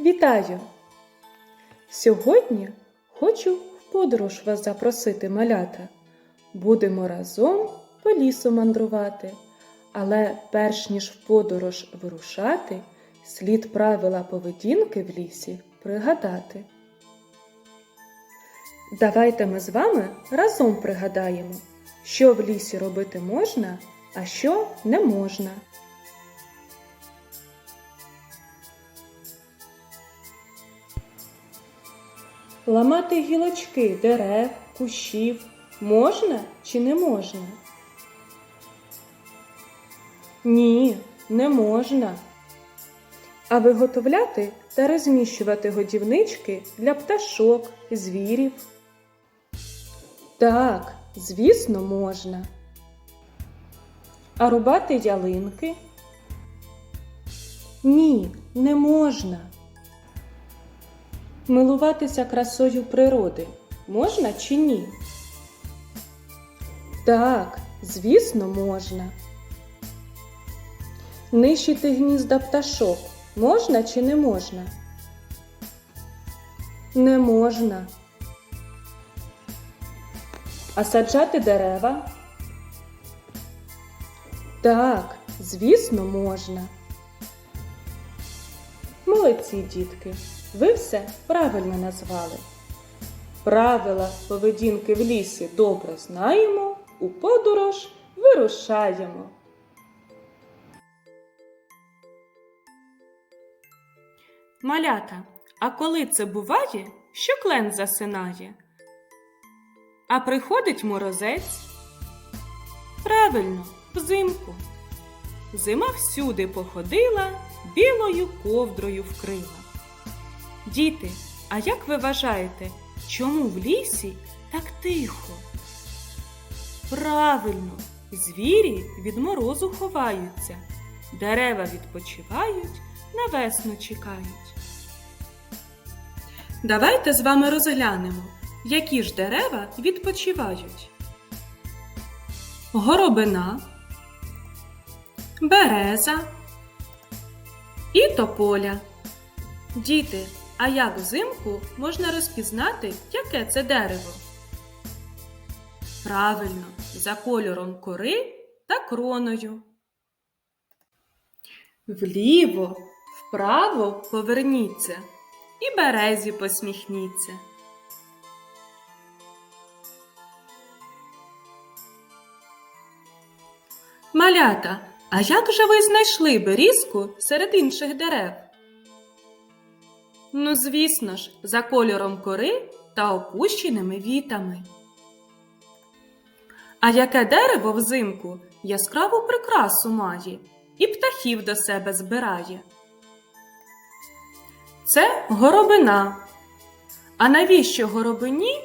Вітаю! Сьогодні хочу в подорож вас запросити, малята. Будемо разом по лісу мандрувати. Але перш ніж в подорож вирушати, слід правила поведінки в лісі пригадати. Давайте ми з вами разом пригадаємо, що в лісі робити можна, а що не можна. Ламати гілочки дерев, кущів можна чи не можна? Ні, не можна. А виготовляти та розміщувати годівнички для пташок, звірів. Так, звісно, можна. А рубати ялинки? Ні, не можна. Милуватися красою природи можна чи ні? Так, звісно, можна. Нищити гнізда пташок можна чи не можна? Не можна. А саджати дерева? Так, звісно, можна. Молодці, дітки, ви все правильно назвали. Правила поведінки в лісі добре знаємо, у подорож вирушаємо. Малята, а коли це буває, що клен засинає? А приходить морозець? Правильно, взимку. Зима всюди походила, білою ковдрою вкрила. Діти, а як ви вважаєте, чому в лісі так тихо? Правильно, звірі від морозу ховаються, дерева відпочивають, на весну чекають. Давайте з вами розглянемо, які ж дерева відпочивають. Горобина, береза і тополя. Діти, а як взимку можна розпізнати, яке це дерево? Правильно, за кольором кори та кроною. Вліво, вправо поверніться і березі посміхніться. Малята, а як же ви знайшли берізку серед інших дерев? Ну, звісно ж, за кольором кори та опущеними вітами. А яке дерево взимку яскраву прикрасу має і птахів до себе збирає? Це горобина. А навіщо горобині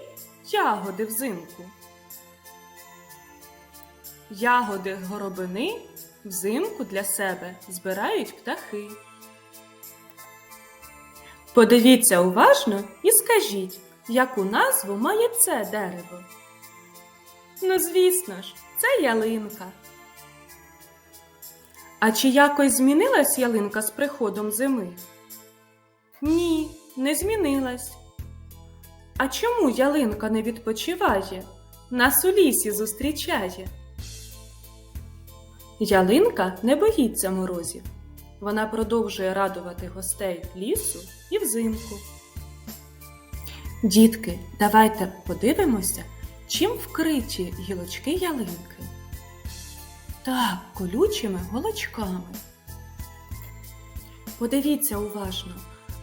ягоди взимку? Ягоди горобини взимку для себе збирають птахи. Подивіться уважно і скажіть, яку назву має це дерево. Ну, звісно ж, це ялинка. А чи якось змінилась ялинка з приходом зими? Ні, не змінилась. А чому ялинка не відпочиває? Нас у лісі зустрічає. Ялинка не боїться морозів. Вона продовжує радувати гостей лісу і взимку. Дітки, давайте подивимося, чим вкриті гілочки ялинки. Так, колючими голочками. Подивіться уважно,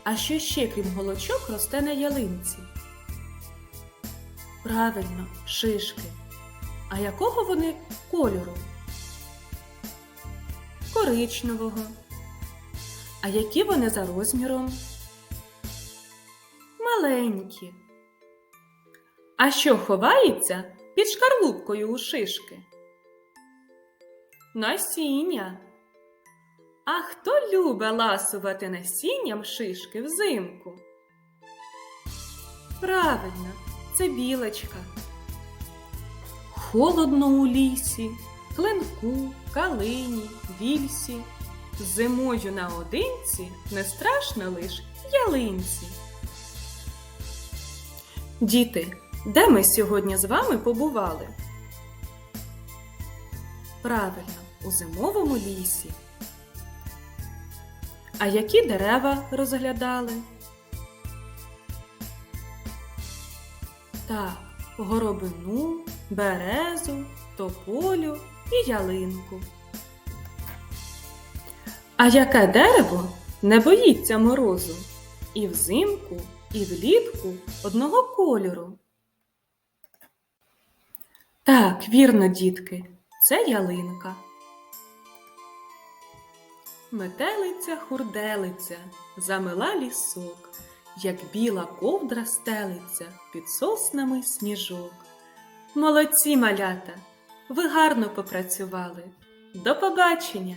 а що ще, крім голочок, росте на ялинці? Правильно, шишки. А якого вони кольору? Коричневого. А які вони за розміром? Маленькі. А що ховається під шкарлупкою у шишки? Насіння. А хто любить ласувати насінням шишки взимку? Правильно, це білочка. Холодно у лісі, клинку, калині, вільсі. Зимою наодинці не страшно лиш ялинці. Діти, де ми сьогодні з вами побували? Правильно, у зимовому лісі. А які дерева розглядали? Так, горобину, березу, тополю і ялинку. А яке дерево не боїться морозу? І взимку, і влітку одного кольору. Так, вірно, дітки, це ялинка. Метелиця хурделиця, замила лісок, як біла ковдра стелиться під соснами сніжок. Молодці малята! Ви гарно попрацювали. До побачення!